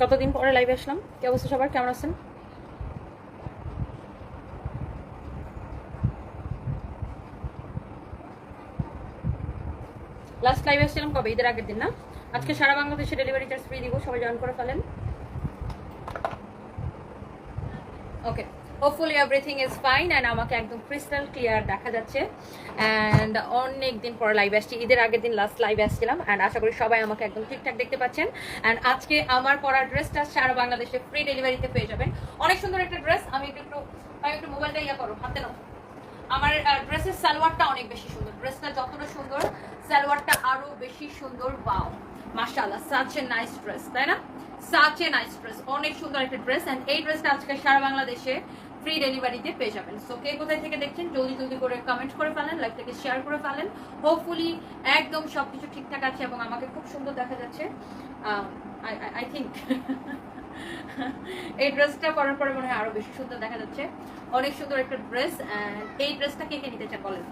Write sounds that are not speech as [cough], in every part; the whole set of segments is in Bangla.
কতদিন পরে লাইভে আসলাম? কি অবস্থা সবার? কেমন আছেন? লাস্ট লাইভে আসছিলাম কবে? ঈদের আগের দিন, না? আজকে সারা বাংলাদেশে ডেলিভারি চার্জ ফ্রি দিব, সবাই জয়েন করে ফেলেন। Okay hopefully everything is fine and আমাকে একদম ক্রিস্টাল ক্লিয়ার দেখা যাচ্ছে। অ্যান্ড অনেক দিন পর লাইভ আসছি। ঈদের আগের দিন লাস্ট লাইভ আসছিলাম। অ্যান্ড আশা করি সবাই আমাকে একদম ঠিকঠাক দেখতে পাচ্ছেন। অ্যান্ড আজকে আমার পরা ড্রেসটা সারা বাংলাদেশে ফ্রি ডেলিভারিতে পেয়ে যাবেন। অনেক সুন্দর একটা ড্রেস আমি একটু একটু আমি একটু মোবাইলটা ইয়া করো, হাতে নাও। আমার ড্রেসের সালোয়ারটা অনেক বেশি সুন্দর। ড্রেসটা যতটা সুন্দর, সালোয়ারটা আরও বেশি সুন্দর। বাও মাশাআল্লাহ সাচ এ নাইস ড্রেস তাই না? সাচ এ নাইস ড্রেস অনেক সুন্দর একটা ড্রেস এন্ড এই ড্রেসটা আজকে সারা বাংলাদেশে ফ্রি ডেলিভারিতে পেয়ে যাবেন। সো কে কোথায় থেকে দেখছেন, জলদি জলদি করে কমেন্ট করে ফেলেন লাইভটাকে শেয়ার করে ফেলেন। হোপফুলি একদম সবকিছু ঠিকঠাক আছে এবং আমাকে খুব সুন্দর দেখা যাচ্ছে। আই থিঙ্ক [laughs] এই ড্রেসটা পরার পরে মনে হয় আরও বেশি সুন্দর দেখা যাচ্ছে। অনেক সুন্দর একটা ড্রেস এই ড্রেসটা কে কে নিতে চান বলেন?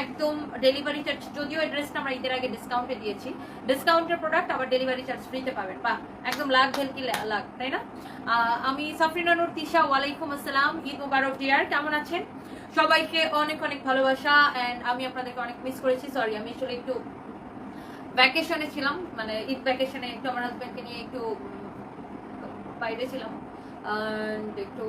একদম ডেলিভারি চার্জ যদিও এই ড্রেসটা আমরা ঈদের আগে ডিসকাউন্টে দিয়েছি। ডিসকাউন্টের প্রোডাক্ট আবার ডেলিভারি চার্জ ফ্রিতে পাবেন। বা একদম লাখ ভেলকি লাখ, তাই না? আমি সাফরিনা নূর, তিশা, ওয়ালাইকুম আসসালাম, ঈদ মুবারক, ডিয়ার, কেমন আছেন? সবাইকে অনেক অনেক ভালোবাসা এন্ড আমি আপনাদেরকে অনেক মিস করেছি। সরি আমি আসলে একটু ভ্যাকেশনে ছিলাম মানে ঈদ ভ্যাকেশনে একটু আমার হাজব্যান্ডকে নিয়ে একটু বাইরে ছিলাম। একটু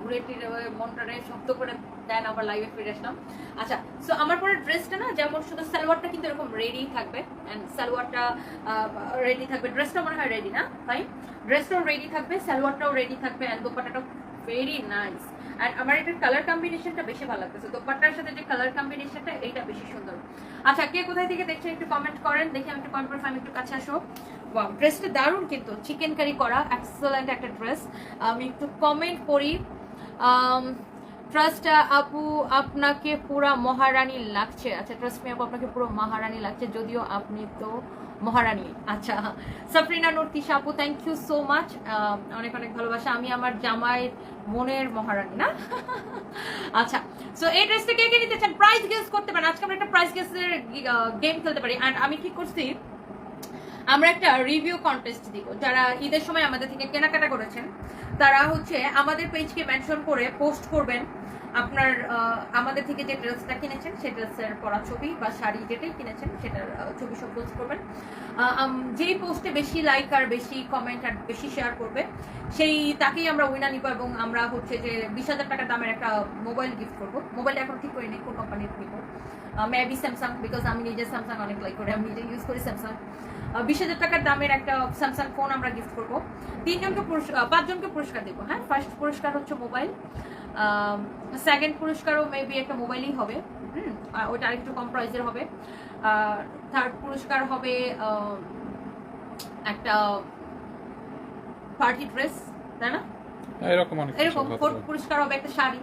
ঘুরে টিরে মনটারে শক্ত করে দেন, আবার লাইভে ফিরে আসলাম। আচ্ছা সো আমার পরে ড্রেসটা না, যেমন শুধু সালোয়ারটা কিন্তু এরকম রেডি থাকবে। অ্যান্ড সালোয়ারটা রেডি থাকবে। ড্রেসটা মনে হয় রেডি না? ফাইন ড্রেসটাও রেডি থাকবে, সালোয়ারটাও রেডি থাকবে অ্যান্ড দোপাটাটাও ভেরি নাইস আর আমার এটার কালার কম্বিনেশনটা বেশি ভালো লাগতেছে। দোপাট্টার সাথে যে কালার কম্বিনেশনটা এইটা বেশি সুন্দর। আচ্ছা কে কোথায় থেকে দেখছেন একটু কমেন্ট করেন? দেখি আমি একটু আমি একটু কাছে আসো। ড্রেসটা দারুণ কিন্তু। চিকেন কারি করা এক্সেলেন্ট একটা ড্রেস আমি একটু কমেন্ট করি। ট্রাস্ট আপু, আপনাকে পুরা মহারানী লাগছে। আচ্ছা ট্রাস্ট মি আপু, আপনাকে পুরো মহারানী লাগছে, যদিও আপনি তো মহারানী। আচ্ছা সাফরিনা নূর, তিশা আপু থ্যাংক ইউ সো মাচ অনেক অনেক ভালোবাসা। আমি আমার জামাইয়ের মনের মহারানী, না? [laughs] আচ্ছা সো এই ড্রেসটা কে কে নিতে চান? প্রাইস গেস করতে পারেন। আজকে আমরা একটা প্রাইস গেসের গেম খেলতে পারি। অ্যান্ড আমি কি করছি? আমরা একটা রিভিউ কন্টেস্ট দিব। যারা ঈদের সময় আমাদের থেকে কেনাকাটা করেছেন, তারা হচ্ছে আমাদের পেজকে মেনশন করে পোস্ট করবেন আপনার আমাদের থেকে যে ড্রেসটা কিনেছেন সেই ড্রেসের পরা ছবি বা শাড়ি যেটাই কিনেছেন, সেটার ছবি সব পোস্ট করবেন। যেই পোস্টে বেশি লাইক আর বেশি কমেন্ট আর বেশি শেয়ার করবে, সেই, তাকেই আমরা উইনার নিব এবং আমরা হচ্ছে যে বিশ হাজার টাকা দামের একটা মোবাইল গিফট করব। মোবাইল এখন ঠিক করিনি, কোন কোম্পানির নিব। মেবি স্যামসাং বিকজ আমি নিজে স্যামসাং অনেক লাইক করি, আমি নিজে ইউজ করি স্যামসাং বিশ হাজার টাকার দামের একটা স্যামসাং ফোন আমরা গিফট করব। তিনজনকে পাঁচজনকে পুরস্কার দেবো হ্যাঁ? ফার্স্ট পুরস্কার হচ্ছে মোবাইল সেকেন্ড পুরস্কারও মেবি একটা মোবাইলই হবে হুম? আর ওটা আরেকটু কম প্রাইসের হবে। থার্ড পুরস্কার হবে একটা পার্টি ড্রেস তাই না? এরকম অনেক এরকম ফোর্থ পুরস্কার হবে একটা শাড়ি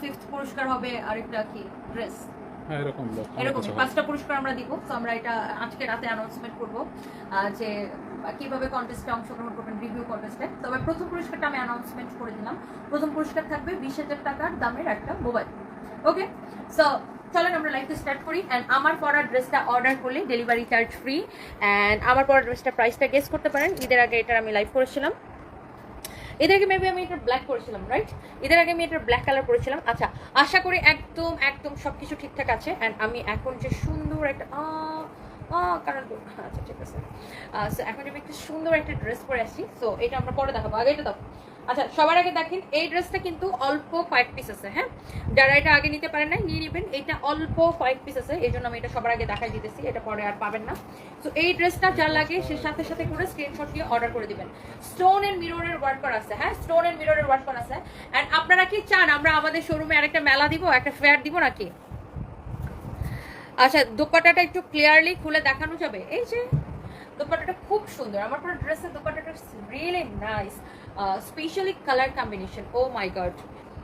ফিফথ পুরস্কার হবে আরেকটা কি? ড্রেস হ্যাঁ এরকম এরকম পাঁচটা পুরস্কার আমরা দিব। তো আমরা এটা আজকে রাতে অ্যানাউন্সমেন্ট করব যে কীভাবে কন্টেস্টে অংশগ্রহণ করবেন রিভিউ কন্টেস্টে তবে প্রথম পুরস্কারটা আমি অ্যানাউন্সমেন্ট করে দিলাম। প্রথম পুরস্কার থাকবে বিশ হাজার টাকার দামের একটা মোবাইল ওকে সো চলেন আমরা লাইফটা স্টার্ট করি। অ্যান্ড আমার পরা ড্রেসটা অর্ডার করলে ডেলিভারি চার্জ ফ্রি অ্যান্ড আমার পরা ড্রেসটা প্রাইসটা গেস করতে পারেন। ঈদের আগে এটার আমি লাইভ করেছিলাম। এদের আগে মেবি আমি এটা ব্ল্যাক করেছিলাম রাইট এদের আগে আমি এটা ব্ল্যাক কালার করেছিলাম আচ্ছা আশা করি একদম একদম সবকিছু ঠিকঠাক আছে। অ্যান্ড আমি এখন যে সুন্দর একটা কারণ আচ্ছা ঠিক আছে। এখন আমি একটা সুন্দর একটা ড্রেস পরে আসছি। সো এটা আমরা পরে দেখাবো। আগে এটা দাও। আচ্ছা সবার আগে দেখেন, এই ড্রেসটা কিন্তু অল্প কয়েক পিস আছে হ্যাঁ? যারা এটা আগে নিতে পারেন না নিয়ে নেবেন। এটা অল্প কয়েক পিস আছে, এই জন্য আমি এটা সবার আগে দেখাই দিতেছি, এটা পরে আর পাবেন না। তো এই ড্রেসটা যা লাগে, সে সাথে সাথে করে স্ক্রিনশট দিয়ে অর্ডার করে দিবেন। স্টোন এন্ড মিররের ওয়ার্ক করা আছে হ্যাঁ? স্টোন এন্ড মিররের ওয়ার্ক করা আছে। এন্ড আপনারা কি চান, আমরা আমাদের শোরুমে আরেকটা মেলা দিব, একটা ফেয়ার দিব নাকি? আচ্ছা দোপাট্টাটা একটু ক্লিয়ারলি খুলে দেখানো যাবে। এই যে, দোপাট্টাটা খুব সুন্দর। আমার পুরো ড্রেসের দোপাট্টাটা really nice specially colour combination oh my god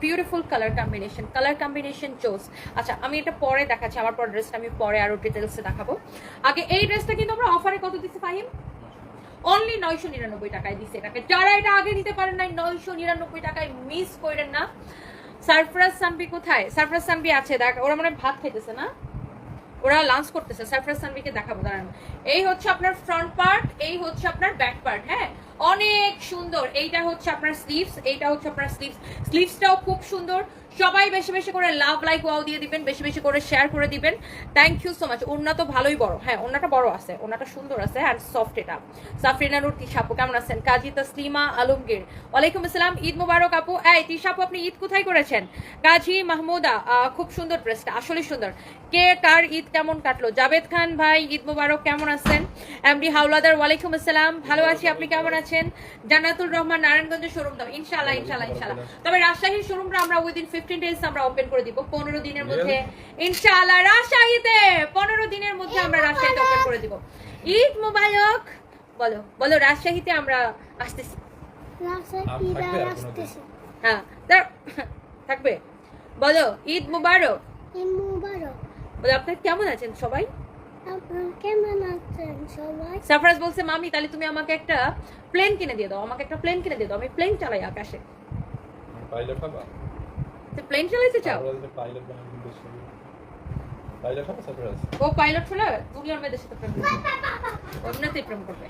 beautiful colour combination colour combination chose আচ্ছা আমি এটা পরে দেখাচ্ছি। আমার পর ড্রেসটা আমি পরে আরও ডিটেলসে দেখাবো। আগে এই ড্রেসটা কিন্তু আমরা অফারে কত দিচ্ছি ফাহিম? অনলি নয়শো নিরানব্বই টাকায় দিচ্ছে এটাকে। যারা এটা আগে নিতে পারেন নাই, নয়শো নিরানব্বই টাকায় মিস করেন না। সারফরাজ সানবি কোথায়? সারফরাজ সানবি আছে, দেখ, ওরা মানে ভাত খেতেছে না? ওরা লাঞ্চ করতেছে। সারফরাজ সানবিকে দেখাবো, দাঁড়ান। এই হচ্ছে আপনার ফ্রন্ট পার্ট এই হচ্ছে আপনার ব্যাক পার্ট হ্যাঁ? অনেক সুন্দর। এইটা হচ্ছে আপনার স্লিভস এইটা হচ্ছে আপনার স্লিভস স্লিভসটাও খুব সুন্দর। সবাই বেশি বেশি করে লাভ লাইক ওয়াও দিয়ে দিবেন, বেশি বেশি করে শেয়ার করে দিবেন। থ্যাংক ইউ সো মাচ ওড়না তো ভালোই বড়। হ্যাঁ ওড়নাটা বড় আছে, ওড়নাটা সুন্দর আছে আর সফট এটা। সাফরিনা নুর তিশাপু কেমন আছেন? কাজী তসলিমা আলমগীর। ওয়ালাইকুম আসসালাম, ঈদ মুবারক আপু। এই তিশাপু আপনি ঈদ কোথায় করেছেন? কাজী মাহমুদা খুব সুন্দর ড্রেসটা আসলে সুন্দর। কে কার ঈদ কেমন কাটলো? জাভেদ খান ভাই, ঈদ মুবারক, কেমন আছেন? এমডি হাওলাদার, ওয়ালাইকুম আসসালাম। ভালো আছি, আপনি কেমন আছেন? জান্নাতুর রহমান, নারায়ণগঞ্জের শোরুম দাও। ইনশাআল্লাহ ইনশাআল্লাহ ইনশাআল্লাহ। তবে রাজশাহীর শোরুমটা আমরা উইদিন ফিফটিন ডেজ আমরা ওপেন করে দিব। পনেরো দিনের মধ্যে ইনশাআল্লাহ রাজশাহীতে পনেরো দিনের মধ্যে আমরা রাজশাহীতে ওপেন করে দিব। ঈদ মুবারক। বলো বলো রাজশাহীতে আমরা আসতেছি। হ্যাঁ থাকবে। বলো ঈদ মুবারক। ঈদ মুবারক। বলো আপনার কেমন আছেন সবাই? আপনারা কেমন আছেন সবাই? সাফরাজ বলছে মামি তাহলে তুমি আমাকে একটা প্লেন কিনে দিয়ে দাও। আমাকে একটা প্লেন কিনে দিয়ে দাও। আমি প্লেন চালাই আকাশে। পাইলট হবা তো প্লেন চালাইতে চাও? ও পাইলট হলে দুনিয়ার মেয়েদের সাথে প্রেম করবে। এমনিতেই প্রেম করবে।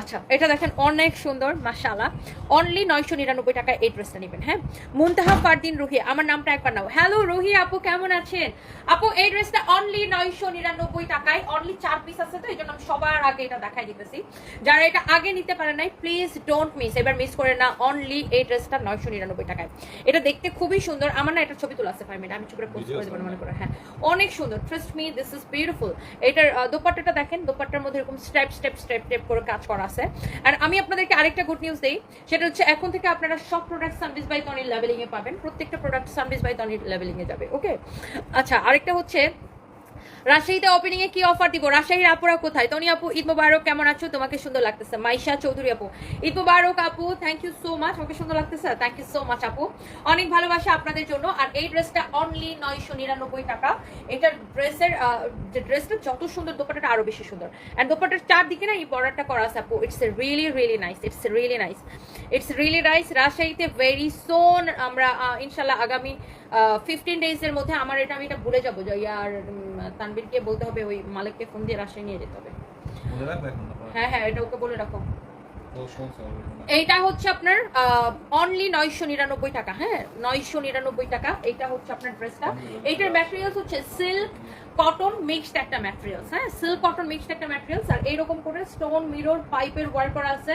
আচ্ছা এটা দেখেন অনেক সুন্দর মাশাআল্লাহ। অনলি নয়শো নিরানব্বই টাকা এই ড্রেসটা নেবেন হ্যাঁ? মুনতাহা ফারদিন রুহি আমার নামটা একবার নাও। হ্যালো রুহি আপু কেমন আছেন? আপু এই ড্রেসটা অনলি নয়শো নিরানব্বই টাকায় অনলি চার পিস আছে তো এই জন্য আমি সবার আগে এটা দেখাই দিতেছি। যারা এটা আগে নিতে পারে নাই প্লিজ ডোন্ট মিস এবার মিস করে না অনলি এই ড্রেসটা নয়শো নিরানব্বই টাকায়। এটা দেখতে খুবই সুন্দর আমার না এটা ছবি তোলা আছে ফাইভ মিনিট আমি চুপ করে পোস্ট করে দেবো মনে করে হ্যাঁ। অনেক সুন্দর trust me this is beautiful এটার দোপাট্টাটা দেখেন দোপাট্টার মধ্যে এরকম স্টেপ স্টেপ স্টেপ স্টেপ করে কাজ করা আছে। আর আমি আপনাদেরকে আরেকটা গুড নিউজ দেই, সেটা হচ্ছে এখন থেকে আপনারা সব প্রোডাক্ট সার্ভিস বাই তনির লেভেলিং এ পাবেন। প্রত্যেকটা প্রোডাক্ট সার্ভিস বাই তনির লেভেলিং এ যাবে ওকে আচ্ছা আরেকটা হচ্ছে রাজশাহীতে ওপেনিং এ কি অফার দিব? রাজশাহীর আপুরা কোথায়? তনি আপু, ঈদ মুবারক, কেমন আছো? তোমাকে সুন্দর লাগতেছে। মাইশা চৌধুরী আপু, ঈদ মুবারক আপু থ্যাংক ইউ সো মাচ আমাকে সুন্দর লাগতেছে? থ্যাংক ইউ সো মাচ আপু। অনেক ভালোবাসা আপনাদের জন্য। আর এই ড্রেসটা অনলি নয়শো নিরানব্বই টাকা। এটার ড্রেসের যে ড্রেসটা যত সুন্দর দোপাটাটা আরও বেশি সুন্দর। অ্যান্ড দোপাটার চারদিকে না এই বর্ডারটা করা আছে আপু। It's really really nice it's really nice it's really nice রাজশাহীতে ভেরি সোন আমরা ইনশাল্লাহ আগামী ফিফটিন ডেজের মধ্যে আমার এটা আমি এটা ভুলে যাব। উম, তানবীরকে বলতে হবে ওই মালিককে ফোন দিয়ে রাশিয়া নিয়ে যেতে হবে। হ্যাঁ হ্যাঁ এটা ওকে বলে রাখো। এইটা হচ্ছে আপনার অনলি নয়শো নিরানব্বই টাকা হ্যাঁ? নয়শো নিরানব্বই টাকা এইটা হচ্ছে আপনার ড্রেসটা এইটার ম্যাটেরিয়ালস হচ্ছে সিল্ক কটন মিক্সড একটা ম্যাটেরিয়ালস হ্যাঁ? সিল্ক কটন মিক্সড একটা ম্যাটেরিয়ালস আর এইরকম করে স্টোন মিরর পাইপের ওয়ার্ক করা আছে।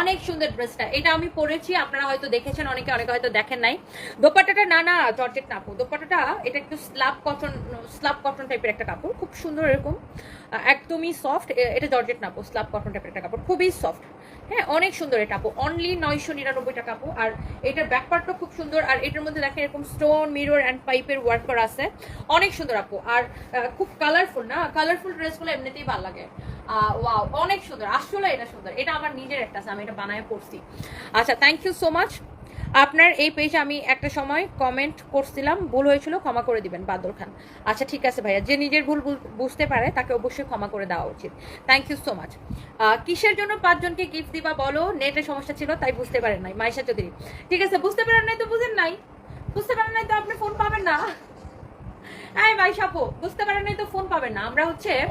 অনেক সুন্দর ড্রেসটা এটা আমি পরেছি, আপনারা হয়তো দেখেছেন, অনেকে অনেকে হয়তো দেখেন নাই। দোপাট্টাটা না না, জর্জেট না, আপু। দোপাট্টাটা, এটা একটু স্লাব কটন স্লাব কটন টাইপের একটা কাপড়, খুব সুন্দর এরকম। একদমই সফট এটা জর্জেট না, আপু স্ল্যাব কটন টাইপের একটা কাপড়, খুবই সফট হ্যাঁ অনেক সুন্দর এটা আপু। অনলি নয়শো নিরানব্বই টাকা আপু। আর এটার ব্যাক পার্টটা খুব সুন্দর। আর এটার মধ্যে দেখেন এরকম স্টোন মিরর অ্যান্ড পাইপের ওয়ার্ক করা আছে। অনেক সুন্দর আপু। আর খুব কালারফুল না? কালারফুল ড্রেসগুলো এমনিতেই ভালো লাগে। ওয়াও অনেক সুন্দর। আসলে এটা সুন্দর। এটা আমার নিজের একটা আছে, আমি এটা বানায় পড়ছি আচ্ছা থ্যাংক ইউ সো মাচ আপনার এই পেজে আমি একটা সময় কমেন্ট করছিলাম, ভুল হয়েছিল, ক্ষমা করে দিবেন বাদল খান। আচ্ছা ঠিক আছে ভাইয়া, যে নিজের ভুল বুঝ- বুঝতে পারে, তাকে অবশ্যই ক্ষমা করে দেওয়া উচিত। থ্যাংক ইউ সো মাচ কিসের জন্য পাঁচজনকে গিফট দিবা বলো? নেটের সমস্যা ছিল, তাই বুঝতে পারেন নাই মাইশা চৌধুরী। ঠিক আছে, বুঝতে পারেন নাই তো বুঝেন নাই। বুঝতে পারেন নাই তো আপনি ফোন পাবেন না। হ্যাঁ ভাই সাপো বুঝতে পারেন নাই তো ফোন পাবেন না। আমরা হচ্ছে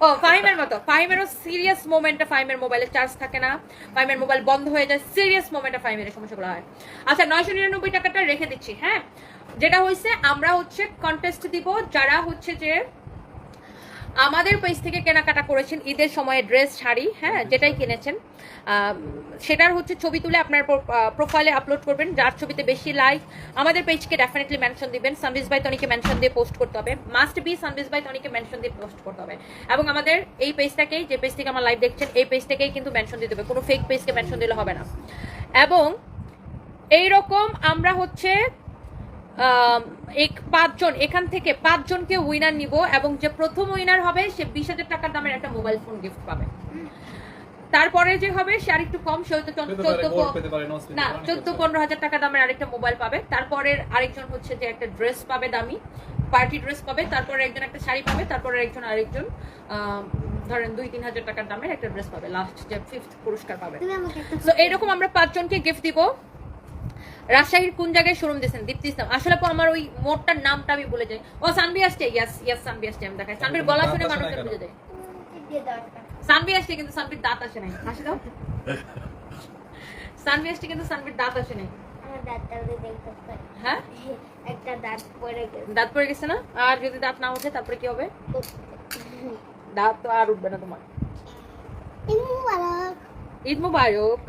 ও, ফাহিমের মতো। ফাহিমেরও সিরিয়াস মোমেন্টে ফাহিমের মোবাইলে চার্জ থাকে না। ফাহিমের মোবাইল বন্ধ হয়ে যায় সিরিয়াস মোমেন্টে ফাহিমের এই সমস্যাগুলো হয়। আচ্ছা নয়শো নিরানব্বই টাকাটা রেখে দিচ্ছি হ্যাঁ? যেটা হয়েছে আমরা হচ্ছে কন্টেস্ট দিব যারা হচ্ছে যে আমাদের পেজ থেকে কেনাকাটা করেছেন ঈদের সময় ড্রেস শাড়ি হ্যাঁ যেটাই কিনেছেন। সেটার হচ্ছে ছবি তুলে আপনার প্রোফাইলে আপলোড করবেন। যার ছবিতে বেশি লাইক আমাদের পেজকে ডেফিনেটলি মেনশন দিবেন। সানবিজ বাই তনিকে মেনশন দিয়ে পোস্ট করতে হবে। মাস্ট বি সানবিজ বাই তনিকে মেনশন দিয়ে পোস্ট করতে হবে। এবং আমাদের এই পেজটাকেই যে পেজ থেকে আমার লাইভ দেখছেন, এই পেজ থেকেই কিন্তু মেনশন দিতে হবে কোনো ফেক পেজকে মেনশন দিলে হবে না। এবং এইরকম আমরা হচ্ছে এক পাঁচজন এখান থেকে পাঁচজনকে উইনার নিব এবং যে প্রথম উইনার হবে সে বিশ হাজার টাকার দামের একটা মোবাইল ফোন গিফট পাবে। তারপরে যে হবে সে আর একটু কম সে হয়তো না চোদ্দ পনেরো হাজার টাকা দামের আরেকটা মোবাইল পাবে। তারপরের আরেকজন হচ্ছে যে একটা ড্রেস পাবে দামি পার্টি ড্রেস পাবে তারপরে একজন একটা শাড়ি পাবে তারপরে একজন আরেকজন ধরেন দুই তিন হাজার টাকার দামের একটা ড্রেস পাবে লাস্ট যে ফিফথ পুরস্কার পাবে। তো এইরকম আমরা পাঁচজনকে গিফট দিব। রাজশাহীর কোন জায়গায় শোরুম দিয়েছেন? দীপ্তি ইসলাম। আসলে আপু আমার ওই মোটটার নামটা আমি বলে যাই। ও সানবি আসছে? ইয়াস ইয়াস সানবি আসছে আমি দেখাই। সানবির গলা শুনে মানুষজন বুঝে যায়। সানভি আসছে কিন্তু সানভির দাঁত আসে নাই। হাসি দাও। সানভি আসছে কিন্তু সানভির দাঁত আসে নাই। আমার দাঁতটা দেখতে পাই। হ্যাঁ? একটা দাঁত পড়ে গেছে। দাঁত পড়ে গেছে না? আর যদি দাঁত না ওঠে তারপরে কি হবে? দাঁত তো আর উঠবে না তোমার। ঈদ মুবারক। ঈদ মুবারক।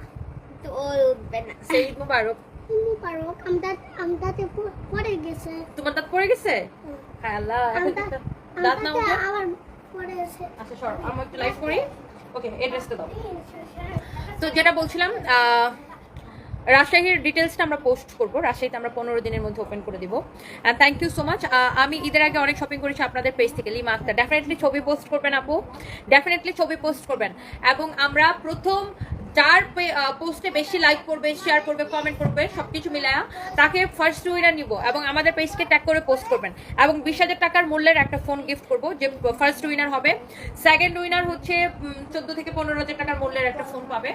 তো উঠবে না। সেই ঈদ মুবারক। মুবারক আমদাত আমদাতে পড়ে গেছে। তোমার দাঁত পড়ে গেছে? হ্যাঁ আল্লাহ দাঁত না উঠে? আবার পড়ে গেছে। আচ্ছা সর আমি একটু লাইভ করি। ওকে এড্রেসটা দাও। তো যেটা বলছিলাম রাজশাহীর ডিটেলসটা আমরা পোস্ট করব। রাজশাহীতে আমরা পনেরো দিনের মধ্যে ওপেন করে দিব। And thank you so much আমি ঈদের আগে অনেক শপিং করেছি আপনাদের পেজ থেকে লিমা আক্তার ডেফিনেটলি ছবি পোস্ট করবেন আপু। ডেফিনেটলি ছবি পোস্ট করবেন। এবং আমরা প্রথম যার পোস্টে বেশি লাইক করবে শেয়ার করবে কমেন্ট করবে সবকিছু মিলায়া তাকে ফার্স্ট উইনার নিব এবং আমাদের পেজকে ট্যাগ করে পোস্ট করবেন। এবং বিশ হাজার টাকার মূল্যের একটা ফোন গিফট করব যে ফার্স্ট উইনার হবে। সেকেন্ড উইনার হচ্ছে চোদ্দ থেকে পনেরো হাজার টাকার মূল্যের একটা ফোন পাবে।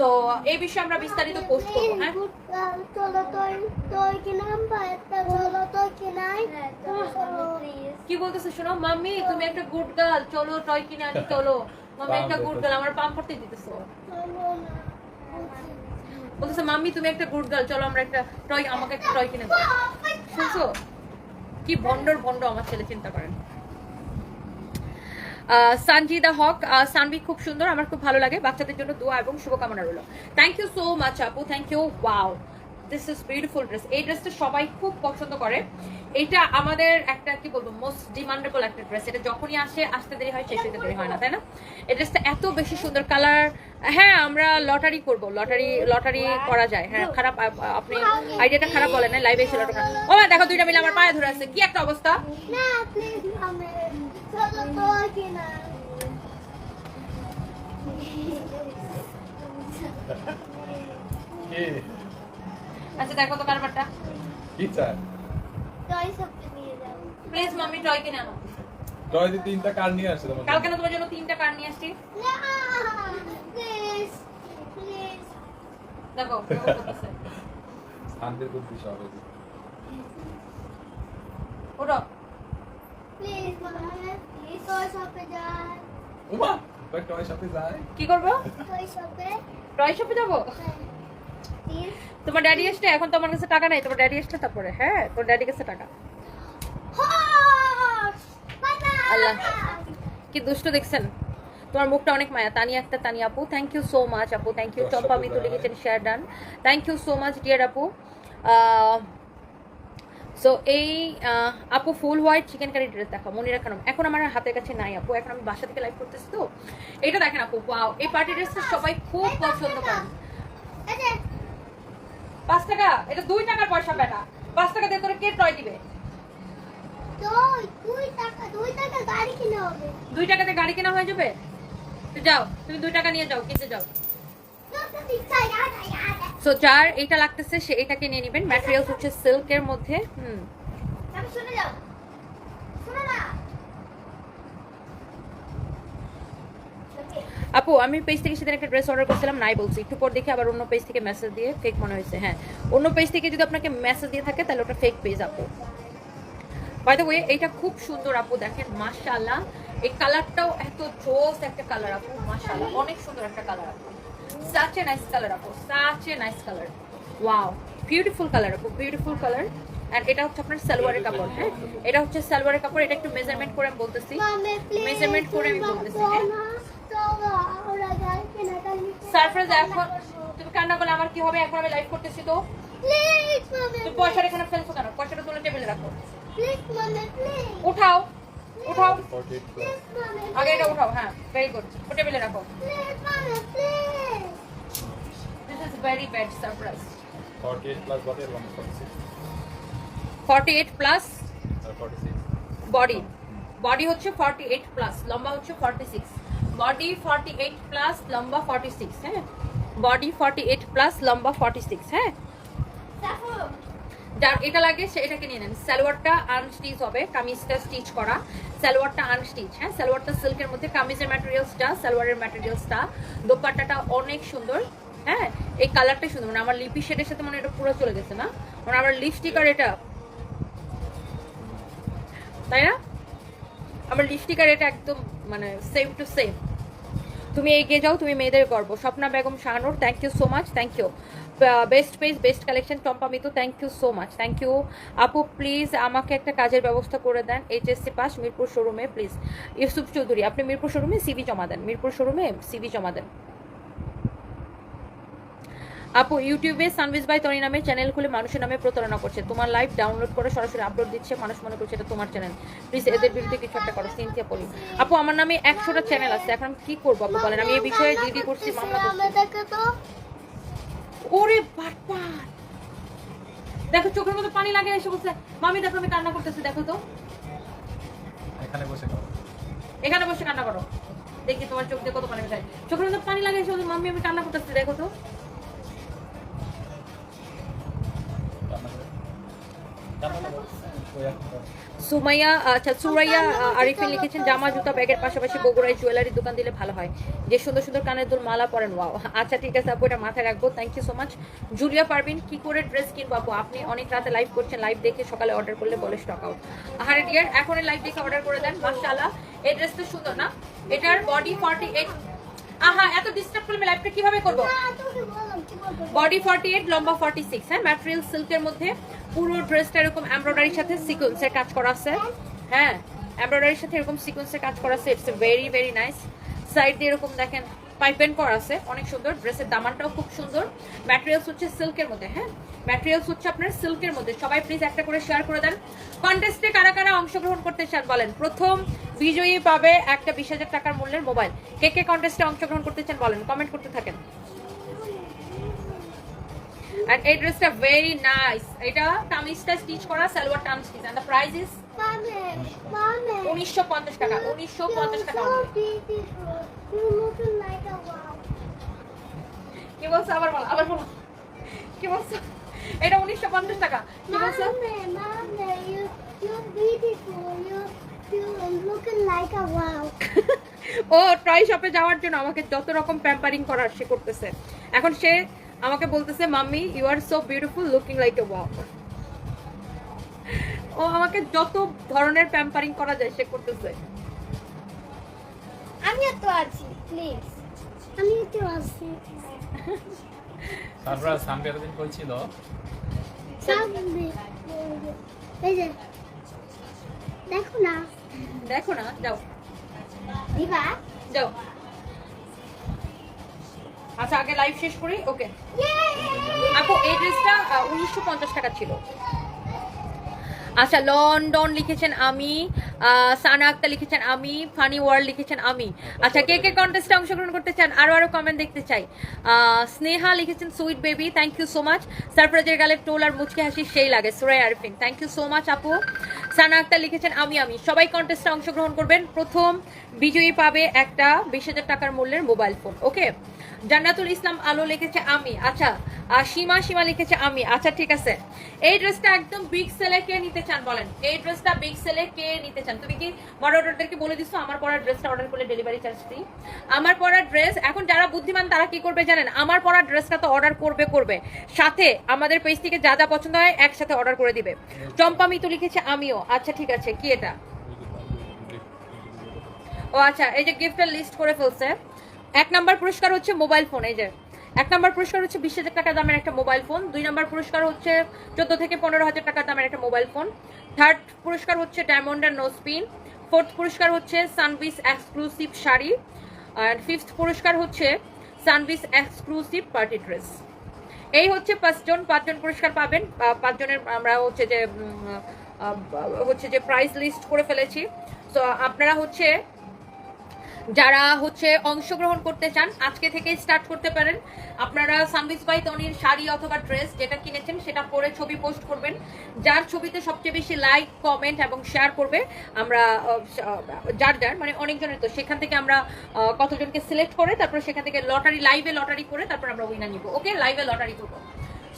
তো এই বিষয়ে আমরা বিস্তারিত পোস্ট করব হ্যাঁ? কি কি বলতেছে শোনো? মাম্মি তুমি একটা গুড গার্ল চলো টয় কিনে আনি চলো। বলতেছে মাম্মি তুমি একটা গুড গার্ল, চলো আমরা একটা টয়, আমাকে একটা টয় কিনে শুনছো? কি ভন্ডর ভন্ড আমার ছেলে, চিন্তা করেন। সানজিদা হক সানভি খুব সুন্দর, আমার খুব ভালো লাগে। বাচ্চাদের জন্য দোয়া এবং শুভকামনা রইল। থ্যাংক ইউ সো মাচ আপু। Thank you wow this is beautiful dress এই ড্রেসটা সবাই খুব পছন্দ করে। এটা আমাদের একটা কি বলব মোস্ট ডিমান্ডেবল একটা ড্রেস এটা যখনই আসে আসতে দেরি হয় শেষ হতে দেরি হয় না তাই না? এই ড্রেসটা এত বেশি সুন্দর। কালার হ্যাঁ আমরা লটারি করব। লটারি লটারি করা যায়। হ্যাঁ খারাপ আপনি আইডিয়াটা খারাপ বলেন না লাইভে এসে লটারি ও মা, দেখো দুইটা মিলে আমার পায়ে ধরে আছে। কি একটা অবস্থা? না প্লিজ আমি চলো তোর কি নাই কি? আচ্ছা দেখো তো কারবারটা। কি চায় সবকে নিয়ে যাও প্লিজ মাম্মি টয় কিনে আনো। দি তিনটা কার নিয়ে আসছে তোমার কালকে না তোমার জন্য তিনটা কার নিয়ে আসছি। প্লিজ প্লিজ দেখো শান্তির বুদ্ধি সব হয়েছে। প্লিজ মামা প্লিজ তোর সবকে যায় উমা টয় শপে কি করব? টয় শপে যাব? প্লিজ তোমার ড্যাডি এসছে এখন তোমার কাছে টাকা নাই তোমার ড্যাডি এসছে তারপরে হ্যাঁ? তোর ড্যাডি কাছে টাকা। আল্লাহ। কি দুষ্ট দেখছেন? তোমার মুখটা অনেক মায়া। তানি একটা তানি আপু থ্যাংক ইউ সো মাচ আপু। থ্যাংক ইউ চম্পা মিতু লিখেছেন share done thank you so much dear আপু। সো এই আপু full white chicken curry dress দেখো মনে খানম এখন আমার হাতের কাছে নাই আপু। এখন আমি বাসা থেকে লাইভ করতেছি তো। এটা দেখেন আপু ওয়াও এই পার্টি ড্রেসটা সবাই খুব পছন্দ করেন। পাঁচ টাকা এটা দুই টাকার পয়সা বেটা। পাঁচ টাকা দিয়ে তোর কে টয় দিবে? দুই টাকাতে গাড়ি কেনা হয়ে যাবে? যাও তুমি দুই টাকা নিয়ে যাও কিনতে যাও। সো যার এটা লাগতেছে সে এটাকে নিয়ে নেবেন। ম্যাটেরিয়ালস হচ্ছে সিল্কের মধ্যে হুম। শুনে যাও শুনে না আপু আমি পেজ থেকে সেদিন একটা ড্রেস অর্ডার করছিলাম নাই বলছি। একটু পর দেখে আবার অন্য পেজ থেকে মেসেজ দিয়ে ফেক মনে হয়েছে। হ্যাঁ অন্য পেজ থেকে যদি আপনাকে মেসেজ দিয়ে থাকে তাহলে ওটা ফেক পেজ আপু। বাই দ্য ওয়ে এইটা খুব সুন্দর আপু দেখেন মাশাআল্লাহ। এই কালারটাও এত জোস একটা কালার আপু মাশাআল্লাহ। অনেক সুন্দর একটা কালার আপু। সাচ এ নাইস কালার আপু such a nice colour wow beautiful colour আপু বিউটিফুল কালার এন্ড এটা হচ্ছে আপনার সালোয়ারের কাপড় হ্যাঁ? এটা হচ্ছে সালোয়ারের কাপড় এটা একটু মেজারমেন্ট করে আমি বলতেছি। মেজারমেন্ট করে আমি বলতেছি, হ্যাঁ? সারপ্রাইজ এখন তুমি কান্না করলে আমার কি হবে? এখন আমি লাইভ করতেছি তো। তুমি পয়সাটা এখানে ফেলছো কেন পয়সাটা তুলে টেবিলে রাখো। উঠাও উঠাও। 48 plus প্লিজ মামে আগে এটা উঠাও হ্যাঁ ভেরি গুড টেবিলে রাখো। This is very bad surprise 48 plus বটে 46 48 প্লাস 46 বডি বডি হচ্ছে 48 প্লাস লম্বা হচ্ছে 46 বডি 48 প্লাস লম্বা 46 হ্যাঁ বডি 48 প্লাস লম্বা 46 হ্যাঁ যার এটা লাগে সে এটাকে নিয়ে নেন। সালোয়ারটা আনস্টিচ হবে কামিজটা স্টিচ করা। সালোয়ারটা আনস্টিচ হ্যাঁ? সালোয়ারটা সিল্কের মধ্যে কামিজের ম্যাটেরিয়ালসটা সালোয়ারের ম্যাটেরিয়ালসটা দোপাট্টাটা অনেক সুন্দর হ্যাঁ? এই কালারটা সুন্দর। মানে আমার লিপি শেডের সাথে মানে এটা পুরো চলে গেছে না? মানে আমার লিপস্টিক আর এটা। তাই না? আমার লিপস্টিক আর এটা একদম মানে সেম টু সেম তুমি এগিয়ে যাও, তুমি মেয়েদের গর্ব। Swapna Begum Shahanur thank you so much thank you best page best collection Tompa Mitu thank you so much thank you আপু প্লিজ আমাকে একটা কাজের ব্যবস্থা করে দেন এইচএসসি পাস মিরপুর শোরুমে প্লিজ ইউসুফ চৌধুরী, আপনি মিরপুর শোরুমে সিভি জমা দেন, মিরপুর শোরুমে সিভি জমা দেন। আপু ইউটিউবে সানভিজ বাই তনি নামে চ্যানেল খুলে মানুষের নামে প্রতারণা করছে। তোমার লাইভ ডাউনলোড করে সরাসরি আপলোড দিচ্ছে মানুষ মনে করছে এটা তোমার চ্যানেল প্লিজ এদের বিরুদ্ধে কিছু একটা করো সিনথিয়া পলি আপু আমার নামে একশোটা চ্যানেল আছে এখন কি করব আপু বলেন? আমি এই বিষয়ে জিডি করছি মামলা ওরে বাটপার! দেখো চোখের মধ্যে পানি লাগে এসে বলছে মামি দেখো আমি কান্না করতেছি দেখো তো। এখানে বসে এখানে বসে কান্না করো। দেখি তোমার চোখ দিয়ে কত পানি যায়। চোখের মধ্যে পানি লাগে এসে বলছে মাম্মি আমি কান্না করতেছি দেখো তো। সুমাইয়া আচ্ছা সুরাইয়া আরিফিন লিখেছেন জামা জুতা ব্যাগের পাশাপাশি বগুড়ায় জুয়েলারি দোকান দিলে ভালো হয়। যে সুন্দর সুন্দর কানের দুল মালা পরেন ওয়াও আচ্ছা ঠিক আছে আপু এটা মাথায় রাখব। Thank you so much Julia Parvin কি করে ড্রেস কিনবো আপু? আপনি অনেক রাতে লাইভ করছেন লাইভ দেখে সকালে অর্ডার করলে বলে স্টক আউট আহারে ডিয়ার এখন লাইভ দেখে অর্ডার করে দেন মাশাআল্লাহ। এই ড্রেসটা সুন্দর না? এটার বডি 48 আহা এত ডিস্টার্ব করলে লাইভটা কীভাবে করব? বডি ফর্টি এইট লম্বা ফর্টি বডি 48 লম্বা 46 হ্যাঁ? ম্যাটেরিয়াল সিল্কের মধ্যে। পুরো ড্রেসটা এরকম এমব্রয়ডারির সাথে সিকোয়েন্সের কাজ করা আছে। হ্যাঁ এমব্রয়ডারির সাথে এরকম সিকোয়েন্সের কাজ করা আছে। It's very very nice side দিয়ে এরকম দেখেন পাইপেন করা আছে, অনেক সুন্দর। ড্রেসের দামানটাও খুব সুন্দর। ম্যাটেরিয়ালস হচ্ছে সিল্কের মধ্যে হ্যাঁ? ম্যাটেরিয়ালস হচ্ছে আপনার সিল্কের মধ্যে। সবাই প্লিজ একটা করে শেয়ার করে দেন। কন্টেস্টে কারা কারা অংশগ্রহণ করতে চান বলেন? প্রথম বিজয়ী পাবে একটা বিশ হাজার টাকার মূল্যের মোবাইল। কে কে কন্টেস্টে অংশগ্রহণ করতে চান বলেন? কমেন্ট করতে থাকেন। আর এই ড্রেসটা ভেরি নাইস এটা কামিজটা স্টিচ করা সালোয়ার টান স্টিচ প্রাইস ইজ মামে, মামে, 1950 টাকা 1950 টাকা. কি বলছো? আবার বলো আবার বলো। কি বলছো? এটা 1950 টাকা। কি বলছো. ও ট্রাই শপে যাওয়ার জন্য আমাকে যত রকম প্যাম্পারিং করার সে করতেছে। এখন সে আমাকে বলতেছে mummy you are so beautiful looking like a wow ও আমাকে যত ধরনের প্যাম্পারিং করা যায় সে করতেছে। আমি তো আছি প্লিজ আমিও তো আছি। তারপর সামনে এতদিন কই ছিল? সামনে। এই যে দেখো না। দেখো না যাও। দিবা? যাও। আচ্ছা আগে লাইভ শেষ করি? ওকে আপু এই ড্রেসটা উনিশশো পঞ্চাশ টাকা ছিল। আচ্ছা লন্ডন লিখেছেন আমি সানা আক্তার লিখেছেন আমি ফানি ওয়ার্ল্ড লিখেছেন আমি। আচ্ছা কে কে কন্টেস্টে অংশগ্রহণ করতে চান আরও আরও কমেন্ট দেখতে চাই। স্নেহা লিখেছেন sweet baby thank you so much সারপ্রাইজের গালে টোল আর মুচকি হাসি সেই লাগে Surai Arfin thank you so much আপু. সানা আক্তার লিখেছেন আমি আমি। সবাই কন্টেস্টে অংশগ্রহণ করবেন। প্রথম বিজয়ী পাবে একটা বিশ হাজার টাকার মূল্যের মোবাইল ফোন ওকে জান্নাতুল ইসলাম আলো লিখেছে আমি। আচ্ছা আর সীমা সীমা লিখেছে আমি। আচ্ছা ঠিক আছে। এই ড্রেসটা একদম বিগ সেলে কে নিতে চান বলেন? এই ড্রেসটা বিগ সেলে কে নিতে চান? তুমি কি বড় অর্ডারদেরকে বলে দিছো? আমার পরা ড্রেসটা অর্ডার করলে ডেলিভারি চার্জ ফ্রি আমার পরা ড্রেস এখন যারা বুদ্ধিমান, তারা কি করবে জানেন? আমার পরা ড্রেসটা তো অর্ডার করবে করবে। সাথে আমাদের পেজ থেকে যা যা পছন্দ হয়, একসাথে অর্ডার করে দিবে। চম্পা মিতু লিখেছে আমিও। আচ্ছা ঠিক আছে। কি এটা? ও আচ্ছা এই যে গিফটের লিস্ট করে ফেলছে। এক নাম্বার পুরস্কার হচ্ছে মোবাইল ফোন, এই যে। এক নাম্বার পুরস্কার হচ্ছে বিশ হাজার টাকা দামের একটা মোবাইল ফোন। দুই নাম্বার পুরস্কার হচ্ছে চোদ্দ থেকে পনেরো হাজার টাকা দামের একটা মোবাইল ফোন। থার্ড পুরস্কার হচ্ছে ডায়মন্ড অ্যান্ড নোসপিন ফোর্থ পুরস্কার হচ্ছে সানবিস এক্সক্লুসিভ শাড়ি। আর ফিফথ পুরস্কার হচ্ছে সানবিস এক্সক্লুসিভ পার্টি ড্রেস। এই হচ্ছে পাঁচজন পাঁচজন পুরস্কার পাবেন। পাঁচজনের আমরা হচ্ছে যে হচ্ছে যে প্রাইস লিস্ট করে ফেলেছি। তো আপনারা হচ্ছে যারা হচ্ছে অংশগ্রহণ করতে চান, আজকে থেকে স্টার্ট করতে পারেন। আপনারা সানবিস বাই তনির শাড়ি অথবা ড্রেস যেটা কিনেছেন, সেটা পরে ছবি পোস্ট করবেন। যার ছবিতে সবচেয়ে বেশি লাইক কমেন্ট এবং শেয়ার করবে, আমরা যার যার মানে অনেকজনের তো, সেখান থেকে আমরা কতজনকে সিলেক্ট করে, তারপর সেখান থেকে লটারি লাইভে লটারি করে, তারপর আমরা উইনার নিব। ওকে লাইভে লটারি করব।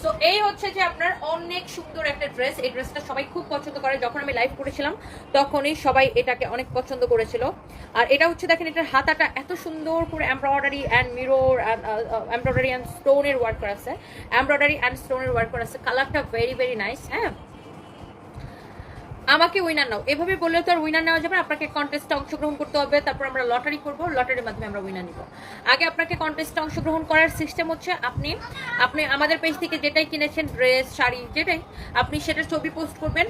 সো এই হচ্ছে যে আপনার অনেক সুন্দর একটা ড্রেস এই ড্রেসটা সবাই খুব পছন্দ করে। যখন আমি লাইভ করেছিলাম, তখনই সবাই এটাকে অনেক পছন্দ করেছিল। আর এটা হচ্ছে, দেখেন, এটার হাতাটা এত সুন্দর করে embroidery and mirror embroidery and স্টোনের ওয়ার্ক করা আছে। এমব্রয়ডারি অ্যান্ড স্টোনের ওয়ার্ক করা আছে। কালারটা ভেরি ভেরি নাইস হ্যাঁ? আমাকে উইনার নাও। এভাবে বললে তো আর উইনার নেওয়া যাবে না। আপনাকে কন্টেস্টে অংশগ্রহণ করতে হবে তারপর আমরা লটারি করব লটারির মাধ্যমে আমরা উইনার নিব। আগে আপনাকে কন্টেস্টে অংশগ্রহণ করার সিস্টেম হচ্ছে আপনি আপনি আমাদের পেজ থেকে যেটাই কিনেছেন ড্রেস শাড়ি যেটাই আপনি সেটার ছবি পোস্ট করবেন।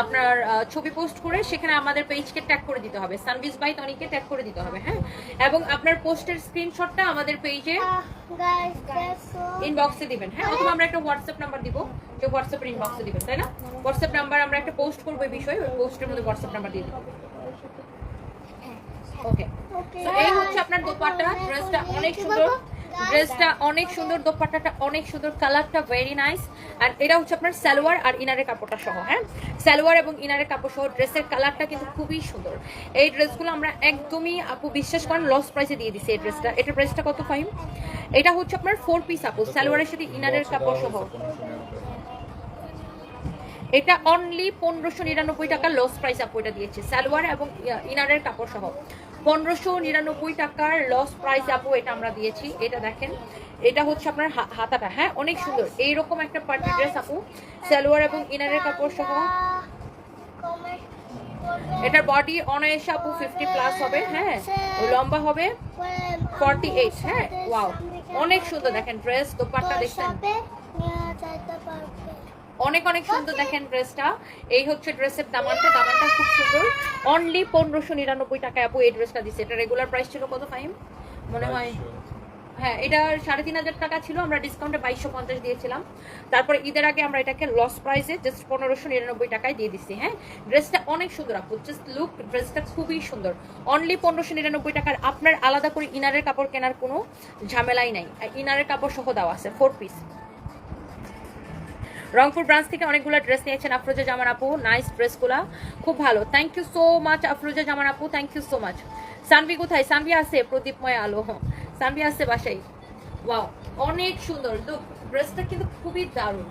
আপনার ছবি পোস্ট করে সেখানে আমাদের পেজকে ট্যাগ করে দিতে হবে। সানভিস বাই তনিকে ট্যাগ করে দিতে হবে হ্যাঁ? এবং আপনার পোস্টের স্ক্রিনশটটা আমাদের পেজে ইনবক্সে দিবেন হ্যাঁ? অথবা আমরা একটা হোয়াটসঅ্যাপ নাম্বার দিব। যে হোয়াটসঅ্যাপের ইনবক্সে দিবেন তাই না? হোয়াটসঅ্যাপ নাম্বার আমরা একটা পোস্ট করব এই বিষয়ে ওই পোস্টের মধ্যে হোয়াটসঅ্যাপ নাম্বার দিয়ে দিব। ওকে ওকে তো এই হচ্ছে আপনার দোপাট্টা। ড্রেসটা অনেক সুন্দর। ড্রেসটা অনেক সুন্দর দোপাট্টাটা অনেক সুন্দর কালারটা ভেরি নাইস আর এটা হচ্ছে আপনার সালোয়ার আর ইনারের কাপড়টা সহ হ্যাঁ? সালোয়ার এবং ইনারের কাপড় সহ ড্রেসের কালারটা কিন্তু খুবই সুন্দর। এই ড্রেসগুলো আমরা একদমই আপু বিশ্বাস করেন লস প্রাইসে দিয়ে দিছি এই ড্রেসটা এটার প্রাইসটা কত ফাইম এটা হচ্ছে আপনার ফোর পিস আপু সালোয়ারের সাথে ইনারের কাপড় সহ। এটা অনলি পনেরোশো নিরানব্বই টাকা লস প্রাইস আপু এটা দিয়েছে। সালোয়ার এবং ইনারের কাপড় সহ পনেরোশো নিরানব্বই টাকার লস প্রাইস আপু এটা আমরা দিয়েছি। এটা দেখেন, এটা হচ্ছে আপনার হাতাটা। হ্যাঁ অনেক সুন্দর। এইরকম একটা পার্টি ড্রেস আপু, সালোয়ার এবং ইনারের কাপড় সহ এটার বডি অনায়াসে আপু ফিফটি প্লাস হবে হ্যাঁ লম্বা হবে ফর্টি এইট হ্যাঁ ওয়াও অনেক সুন্দর। দেখেন ড্রেস দোপাট্টা দেখছেন? অনেক অনেক সুন্দর দেখেন ড্রেসটা এই হচ্ছে ড্রেসের দামানটা। দামানটা খুব সুন্দর। অনলি পনেরোশো নিরানব্বই টাকায় আপু এই ড্রেসটা দিচ্ছে এটা রেগুলার প্রাইস ছিল কত ফাইম মনে হয় হ্যাঁ এটা সাড়ে তিন হাজার টাকা ছিল। আমরা ডিসকাউন্টে বাইশশো পঞ্চাশ দিয়েছিলাম। তারপরে ঈদের আগে আমরা এটাকে লস প্রাইসে জাস্ট পনেরোশো নিরানব্বই টাকায় দিয়ে দিচ্ছি হ্যাঁ? ড্রেসটা অনেক সুন্দর আপু। জাস্ট লুক ড্রেসটা খুবই সুন্দর। অনলি পনেরোশো নিরানব্বই টাকার আপনার আলাদা করে ইনারের কাপড় কেনার কোনো ঝামেলাই নাই। ইনারের কাপড় সহ দেওয়া আছে ফোর পিস রংপুর ব্রাঞ্চ থেকে অনেকগুলো ড্রেস নিয়েছেন আফরোজা জামান আপু। নাইস ড্রেসগুলো খুব ভালো। Thank you so much Afroza Zaman আপু। Thank you so much Sanvi কোথায়? সানভি আছে, প্রদীপময় আলো। সানভি আছে বাসাই ওয়াও অনেক সুন্দর। লুক ড্রেসটা কিন্তু খুবই দারুণ।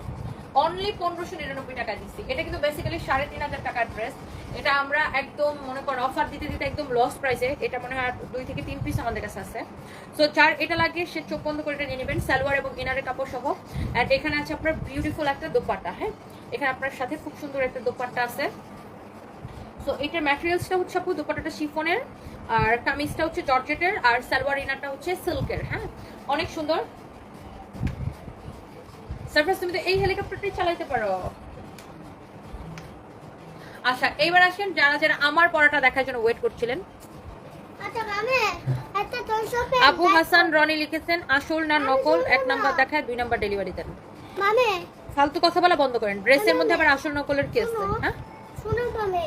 অনলি পনেরোশো নিরানব্বই টাকা দিচ্ছি। এটা কিন্তু বেসিক্যালি সাড়ে তিন হাজার টাকার ড্রেস এটা আমরা একদম মনে করেন অফার দিতে দিতে একদম লস প্রাইসে এটা মনে হয় দুই থেকে তিন পিস আমাদের কাছে আছে। সো যার এটা লাগে সে চোখ বন্ধ করে এটা নিয়ে নেবেন, সালোয়ার এবং ইনারের কাপড় সহ। আর এখানে আছে আপনার বিউটিফুল একটা দোপাট্টা হ্যাঁ? এখানে আপনার সাথে খুব সুন্দর একটা দোপাট্টা আছে। সো এটার ম্যাটেরিয়ালসটা হচ্ছে আপু দোপাট্টাটা শিফনের আর কামিজটা হচ্ছে জর্জেটের, আর সালোয়ার ইনারটা হচ্ছে সিল্কের হ্যাঁ? অনেক সুন্দর। সারপ্রাইজ তুমি তো এই হেলিকপ্টারটাই চালাইতে পারো। আচ্ছা এইবার আসেন যারা যারা আমার পড়াটা দেখার জন্য ওয়েট করছিলেন। আচ্ছা আবু হাসান রনি লিখেছেন আসল না নকল? এক নাম্বার দেখায় দুই নাম্বার ডেলিভারি দেন। ফালতু কথা বলা বন্ধ করেন। ড্রেসের মধ্যে আবার আসল নকলের কেস হ্যাঁ?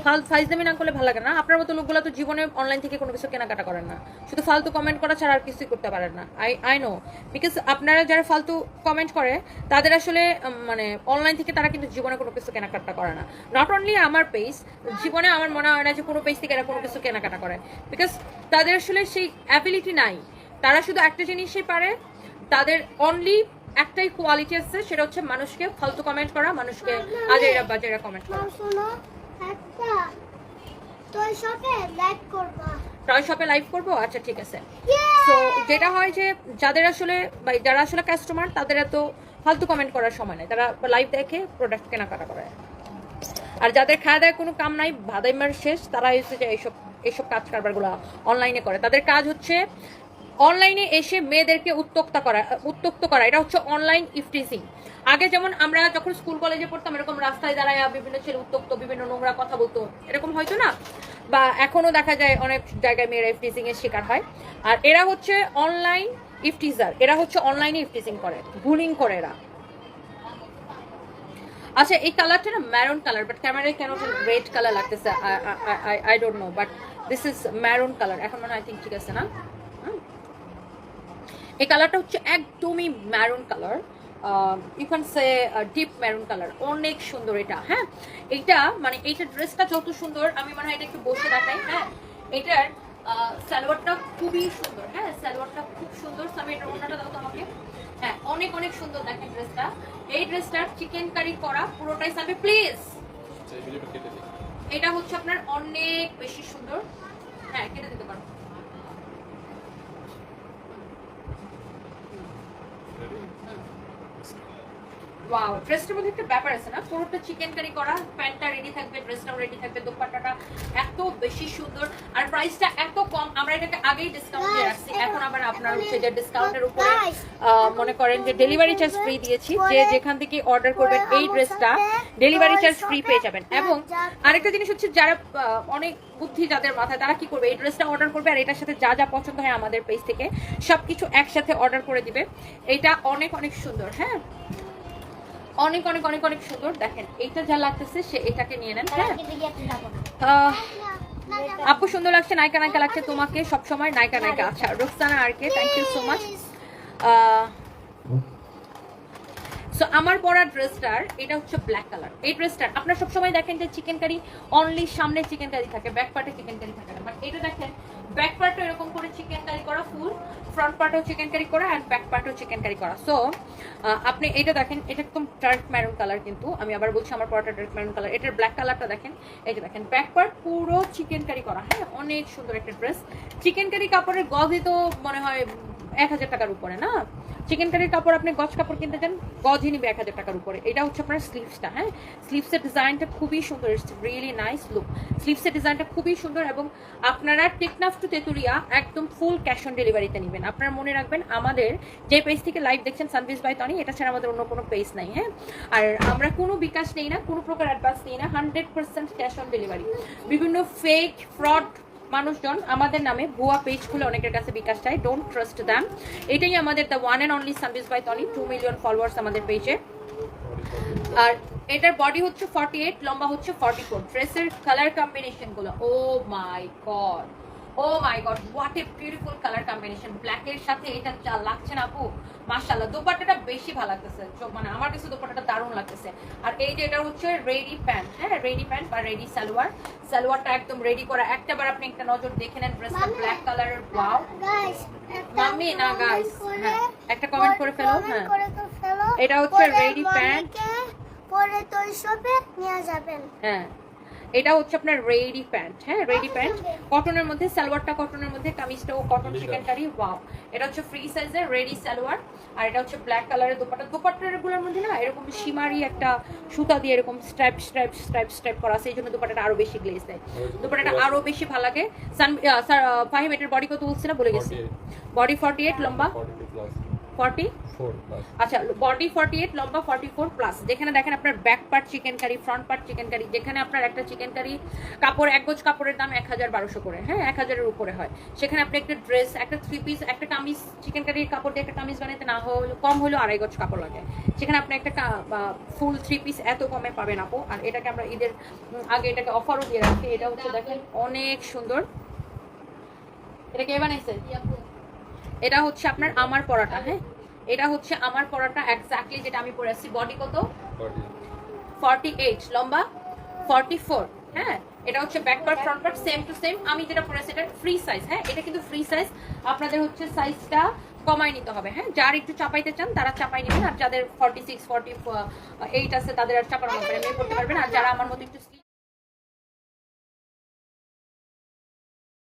ফালতু ফাইজদামি না করলে ভালো লাগে না। আপনার মতো লোকগুলো তো জীবনে অনলাইন থেকে কোনো কিছু কেনাকাটা করেন না। শুধু ফালতু কমেন্ট করা ছাড়া আর কিছুই করতে পারেন না। আই আই নো বিকজ আপনারা যারা ফালতু কমেন্ট করে তাদের আসলে মানে অনলাইন থেকে তারা কিন্তু জীবনে কোনো কিছু কেনাকাটা করে না। নট অনলি আমার পেজ জীবনে আমার মনে হয় না যে কোনো পেজ থেকে এরা কোনো কিছু কেনাকাটা করে। বিকজ তাদের আসলে সেই অ্যাবিলিটি নাই। তারা শুধু একটা জিনিসই পারে। তাদের অনলি একটাই কোয়ালিটি আছে সেটা হচ্ছে মানুষকে ফালতু কমেন্ট করা মানুষকে আজেরা বাজেরা কমেন্ট করা। শপে করবা। টয় শপে লাইভ করব? আচ্ছা ঠিক আছে! সো যেটা হয় যে যাদের আসলে যারা আসলে কাস্টমার তাদের এত ফালতু কমেন্ট করার সময় নেই। তারা লাইভ দেখে প্রোডাক্ট কেনাকাটা করে। আর যাদের খাওয়া কোনো কাম নাই ভাদাইমার শেষ তারা হচ্ছে যে এইসব এইসব কাজ কারবারগুলো অনলাইনে করে। তাদের কাজ হচ্ছে অনলাইনে এসে মেয়েদেরকে উত্তক্তা করা, উত্তক্ত করা, এটা হচ্ছে অনলাইন ইফটিজিং আগে যেমন আমরা যখন স্কুল কলেজে পড়তাম, এরকম রাস্তায় দাঁড়ায় বিভিন্ন ছেলে উত্তক্ত, বিভিন্ন নোংরা কথা বলতো, এরকম হয়তো না? বা এখনও দেখা যায় অনেক জায়গায় মেয়েরা ইফটিজিং এর শিকার হয়। আর এরা হচ্ছে অনলাইন ইফটিজার এরা হচ্ছে অনলাইনে ইফটিজিং করে বুলিং করে এরা। আচ্ছা এই কালারটা না ম্যারুন কালার বাট ক্যামেরায় কেন রেড কালার লাগতেছে I don't know but this is maroon colour এখন মনে হয় থিঙ্ক ঠিক আছে না। এই কালারটা হচ্ছে একদমই maroon colour you can say deep maroon colour অনেক সুন্দর এটা হ্যাঁ? এইটা মানে এইটা ড্রেসটা যত সুন্দর আমি মনে হয় এটা একটু বসে দেখাই হ্যাঁ? এটার সালোয়ারটা খুবই সুন্দর হ্যাঁ? সালোয়ারটা খুব সুন্দর আমি এটার ওনাটা দাও তো আমাকে হ্যাঁ অনেক অনেক সুন্দর দেখেন ড্রেসটা এই ড্রেসটার চিকেন কারি করা পুরোটাই সামনে প্লিজ এটা হচ্ছে আপনার অনেক বেশি সুন্দর। হ্যাঁ কেটে দিতে পারো। ওয়াও ড্রেসটার মধ্যে একটা ব্যাপার আছে না? পুরোটা চিকেন কারি করা প্যান্টটা রেডি থাকবে ড্রেসটাও রেডি থাকবে দোপাট্টাটা এত বেশি সুন্দর। আর প্রাইসটা এত কম আমরা এটাকে আগেই ডিসকাউন্ট দিয়ে রাখছি। এখন আবার আপনার হচ্ছে যে ডিসকাউন্টের উপরে মনে করেন যে ডেলিভারি চার্জ ফ্রি দিয়েছি যে যেখান থেকে অর্ডার করবেন এই ড্রেসটা ডেলিভারি চার্জ ফ্রি পেয়ে যাবেন। এবং আরেকটা জিনিস হচ্ছে যারা অনেক বুদ্ধি যাদের মাথায় তারা কি করবে? এই ড্রেসটা অর্ডার করবে আর এটার সাথে যা যা পছন্দ হয় আমাদের পেজ থেকে সবকিছু একসাথে অর্ডার করে দিবে। এটা অনেক অনেক সুন্দর হ্যাঁ? অনেক অনেক অনেক অনেক সুন্দর। দেখেন এইটা যা লাগতেছে সে এটাকে নিয়ে নেন হ্যাঁ? আহ, আপু সুন্দর লাগছে নায়িকা নায়িকা লাগছে তোমাকে সবসময় নায়িকা নায়িকা। আচ্ছা রোকসানা আর কে thank you so much so আমার পরা ড্রেসটার এটা হচ্ছে ব্ল্যাক কালার এই ড্রেসটার, আপনারা সবসময় দেখেন যে চিকেন কারি অনলি সামনে চিকেন কারি থাকে ব্যাক পার্টে চিকেন কারি থাকে না। বাট এটা দেখেন ব্যাক পার্টও এরকম করে চিকেন কারি করা ফুল ফ্রন্ট পার্টও চিকেন কারি করা অ্যান্ড ব্যাক পার্টও চিকেন কারি। করা সো আপনি এটা দেখেন, এটা একদম ডার্ক ম্যারুন কালার কিন্তু। আমি আবার বলছি আমার পরাটা ডার্ক ম্যারুন কালার এটার ব্ল্যাক কালারটা দেখেন, এই যে দেখেন ব্যাক পার্ট পুরো চিকেন কারি করা। হ্যাঁ অনেক সুন্দর একটা ড্রেস চিকেন কারি কাপড়ের গজই তো মনে হয় এক হাজার টাকার উপরে, না? চিকেন কারির কাপড় আপনি গজ কাপড় কিনতে চান, গজই নিবে এক হাজার টাকার উপরে। এটা হচ্ছে আপনার স্লিভসটা হ্যাঁ? স্লিভসের ডিজাইনটা খুবই সুন্দর রিয়েলি নাইস লুক স্লিভসের ডিজাইনটা খুবই সুন্দর এবং আপনারা টেকনাফ টু তেতুরিয়া একদম ফুল ক্যাশ অন ডেলিভারিতে নেবেন। আপনারা মনে রাখবেন, আমাদের যে পেজ থেকে লাইভ দেখছেন সানভিস বাই টনি এটা ছাড়া আমাদের অন্য কোনো পেজ নাই হ্যাঁ? আর আমরা কোনো বিকাশ নেই না, কোনো প্রকার অ্যাডভান্স নেই না hundred percent cash on delivery বিভিন্ন ফেক ফ্রড মানুষজন আমাদের নামে ভুয়া পেজ খুলে অনেকের কাছে বিকাশ চায়। ডোন্ট ট্রাস্ট দ্যাম এটাই আমাদের the one and only service by Toni two million followers আমাদের পেজে আর এটার বডি হচ্ছে ফর্টি এইট লম্বা হচ্ছে ফর্টি ফোর ড্রেসের কালার কম্বিনেশনগুলো ও my god oh my god what a beautiful colour combination black এর সাথে এটা যা লাগছে না আপু মাশাআল্লাহ দোপাট্টাটা বেশি ভালো লাগতেছে। মানে আমার কাছে দোপাট্টাটা দারুণ লাগতেছে। আর এই যে এটা হচ্ছে রেডি প্যান্ট হ্যাঁ রেডি প্যান্ট বা রেডি সালোয়ার। সালোয়ারটা একদম রেডি করা। একটা বার আপনি একটা নজর দেখে নেন ড্রেসটা ব্ল্যাক কালারের ওয়াও মাম্মি, না, guys, হ্যাঁ, একটা comment করে ফেলো, হ্যাঁ। এটা হচ্ছে ready pant। পরে তো শপে নিয়ে যাবেন। হ্যাঁ। এটা হচ্ছে আপনার রেডি প্যান্ট হ্যাঁ রেডি প্যান্ট। কটনের মধ্যে সালোয়ারটা কটনের মধ্যে কামিজটাও কটন চিকেন কারি ওয়াও এটা হচ্ছে ফ্রি সাইজের রেডি সালোয়ার আর এটা হচ্ছে ব্ল্যাক কালারের দোপাট্টা। দোপাট্টারগুলোর মধ্যে না এরকম সীমারি একটা সুতা দিয়ে এরকম স্ট্রাইপ স্ট্রাইপ স্ট্রাইপ স্ট্রাইপ করা আছে এই জন্য দোপাট্টাটা আরও বেশি গ্লেজ দেয়। দোপাট্টাটা আরও বেশি ভালো লাগে। সান স্যার ফাহিম এটার বডি কত বলছে না? বলে গেছি। বডি ফর্টি এইট লম্বা? ফর্টি আচ্ছা বডি ফর্টি এইট লম্বা ফর্টি ফোর প্লাস যেখানে দেখেন আপনার back part chikankari front part chikankari যেখানে আপনার একটা চিকেন কারি কাপড় এক গোজ কাপড়ের দাম এক হাজার বারোশো করে। হ্যাঁ এক হাজারের উপরে হয়। সেখানে আপনি একটা ড্রেস একটা থ্রি পিস একটা কামিজ চিকেন কারির কাপড় দিয়ে একটা কামিজ বানাতে না হলে কম হলেও আড়াই গজ কাপড় লাগে। সেখানে আপনি একটা ফুল থ্রি পিস এত কমে পাবেন আপু। আর এটাকে আমরা ঈদের আগে এটাকে অফারও দিয়ে রাখছি এটা হচ্ছে দেখেন অনেক সুন্দর। এটা কে বানাইছে? এটা হচ্ছে আপনার আমার পরাটা হ্যাঁ? এটা হচ্ছে আমার পরাটা এক্স্যাক্টলি যেটা আমি পরে আসছি। বডি কত? ফর্টি এইট লম্বা? ফর্টি ফোর হ্যাঁ? এটা হচ্ছে back part front part same to same আমি যেটা পরে এটা ফ্রি সাইজ হ্যাঁ? এটা কিন্তু ফ্রি সাইজ আপনাদের হচ্ছে সাইজটা কমাই নিতে হবে হ্যাঁ? যার একটু চাপাইতে চান তারা চাপাই নেবেন। আর যাদের ফর্টি সিক্স ফর্টি এইট আছে তাদের আর চাপানো হবে করতে পারবেন। আর যারা আমার মতো একটু